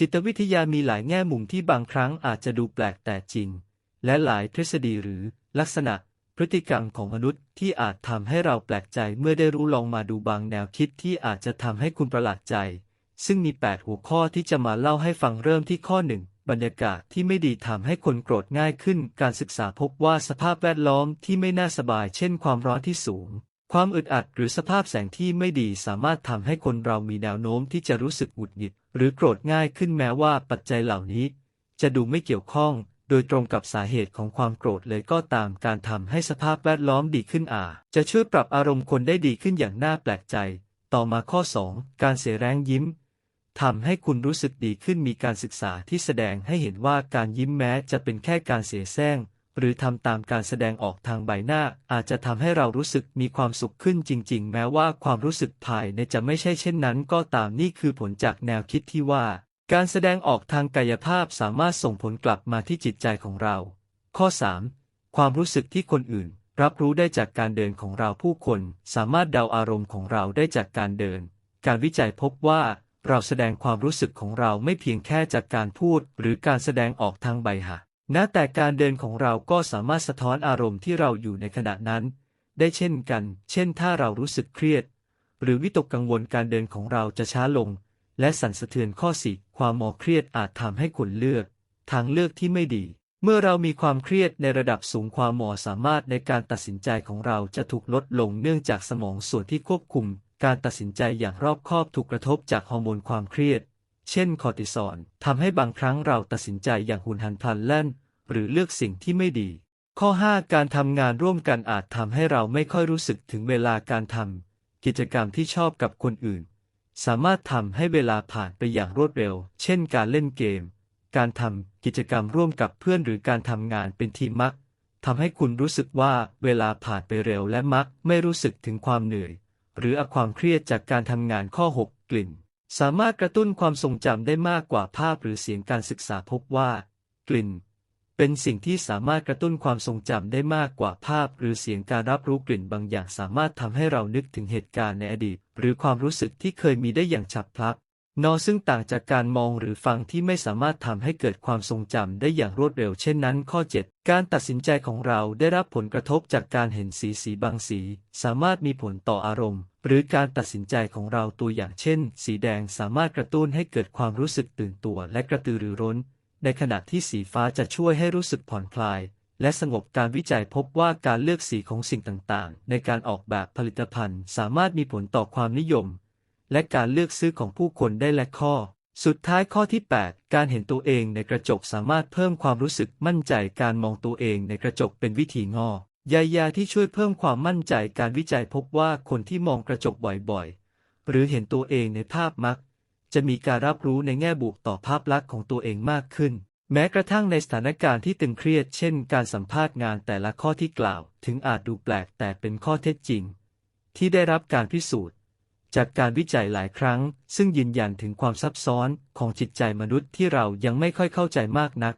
จิตวิทยามีหลายแง่มุมที่บางครั้งอาจจะดูแปลกแต่จริง และหลายทฤษฎีหรือลักษณะพฤติกรรมของมนุษย์ที่อาจทำให้เราแปลกใจเมื่อได้รู้ลองมาดูบางแนวคิดที่อาจจะทำให้คุณประหลาดใจ ซึ่งมี 8 หัวข้อที่จะมาเล่าให้ฟังเริ่มที่ข้อหนึ่งบรรยากาศที่ไม่ดีทำให้คนโกรธง่ายขึ้น การศึกษาพบว่าสภาพแวดล้อมที่ไม่น่าสบาย เช่น ความร้อนที่สูง ความอึดอัดหรือสภาพแสงที่ไม่ดีสามารถทำให้คนเรามีแนวโน้มที่จะรู้สึกหงุดหงิด หรือโกรธง่ายขึ้นแม้ว่าปัจจัยเหล่านี้ จะดูไม่เกี่ยวข้อง โดยตรงกับสาเหตุของความโกรธเลยก็ตามการทำให้สภาพแวดล้อมดีขึ้นอาจจะช่วยปรับอารมณ์คนได้ดีขึ้นอย่างน่าแปลกใจ ต่อมาข้อ 2 การเสียแรงยิ้มทำให้คุณรู้สึกดีขึ้นมีการศึกษาที่แสดงให้เห็นว่าการยิ้มแม้จะเป็นแค่การเสียแซง หรือทำตามการแสดงออกทางใบหน้า อาจจะทำให้เรารู้สึกมีความสุขขึ้นจริง ๆ แม้ว่าความรู้สึกภายในจะไม่ใช่เช่นนั้น ก็ตามนี่คือผลจากแนวคิดที่ว่า การแสดงออกทางกายภาพสามารถส่งผลกลับมาที่จิตใจของเรา ข้อ 3. ความรู้สึกที่คนอื่น รับรู้ได้จากการเดินของเราผู้คน สามารถเดาอารมณ์ของเราได้จากการเดิน การวิจัยพบว่าเราแสดงความรู้สึกของเราไม่เพียงแค่จากการพูด หรือการแสดงออกทางใบหน้า นะแต่การเดินของเราก็สามารถสะท้อนอารมณ์ที่เราอยู่ในขณะนั้น ได้เช่นกัน เช่นถ้าเรารู้สึกเครียด หรือวิตกกังวลการเดินของเราจะช้าลง และสั่นสะเทือนข้อสี่ความมอเครียดอาจทำให้คุณเลือก ทางเลือกที่ไม่ดี เมื่อเรามีความเครียดในระดับสูงความหมอสามารถในการตัดสินใจของเราจะถูกลดลงเนื่องจากสมองส่วนที่ควบคุม การตัดสินใจอย่างรอบคอบถูกกระทบจากฮอร์โมนความเครียด เช่นคอร์ติซอลทำให้บางครั้งเราตัดสินใจอย่างหุนหันพลันแล่น หรือเลือกสิ่งที่ไม่ดี ข้อ 5 การทำงานร่วมกันอาจทำให้เราไม่ค่อยรู้สึกถึงเวลาการทำกิจกรรมที่ชอบกับคนอื่น สามารถทำให้เวลาผ่านไปอย่างรวดเร็ว เช่น การเล่นเกม การทำกิจกรรมร่วมกับเพื่อนหรือการทำงานเป็นทีมมักทำให้คุณรู้สึกว่าเวลาผ่านไปเร็วและมักไม่รู้สึกถึงความเหนื่อย หรืออาความเครียดจากการทำงานข้อ 6 กลิ่น สามารถกระตุ้นความทรงจำได้มากกว่าภาพหรือเสียงการศึกษาพบว่า กลิ่น เป็นสิ่งที่สามารถกระตุ้นความทรงจำได้มากกว่าภาพ หรือเสียงการรับรู้กลิ่นบางอย่างสามารถทำให้เรานึกถึงเหตุการณ์ในอดีต หรือความรู้สึกที่เคยมีได้อย่างฉับพลัน นอซึ่งต่างจากการมองหรือฟังที่ไม่สามารถทำให้เกิดความทรงจำได้อย่างรวดเร็วเช่นนั้น ข้อ 7 การตัดสินใจของเราได้รับผลกระทบจากการเห็นสีสีบางสี สามารถมีผลต่ออารมณ์ หรือการตัดสินใจของเราตัวอย่างเช่น สีแดงสามารถกระตุ้นให้เกิดความรู้สึกตื่นตัวและกระตือรือร้น ในขณะที่สีฟ้าจะช่วยให้รู้สึกผ่อนคลายและสงบการวิจัยพบว่าการเลือกสีของสิ่งต่างๆ ในการออกแบบผลิตภัณฑ์ สามารถมีผลต่อความนิยม และการเลือกซื้อของผู้คนได้และข้อ สุดท้ายข้อที่ 8 การเห็นตัวเองในกระจกสามารถเพิ่มความรู้สึกมั่นใจการมองตัวเองในกระจกเป็นวิธีงอยายาที่ช่วยเพิ่มความมั่นใจการวิจัยพบว่าคนที่มองกระจกบ่อยๆ หรือเห็นตัวเองในภาพมัก จะมีการรับรู้ในแง่บวกต่อภาพลักษณ์ของตัวเองมากขึ้น แม้กระทั่งในสถานการณ์ที่ตึงเครียด เช่น การสัมภาษณ์งานแต่ละข้อที่กล่าว ถึงอาจดูแปลกแต่เป็นข้อเท็จจริง ที่ได้รับการพิสูจน์ จากการวิจัยหลายครั้ง ซึ่งยืนยันถึงความซับซ้อนของจิตใจมนุษย์ที่เรายังไม่ค่อยเข้าใจมากนัก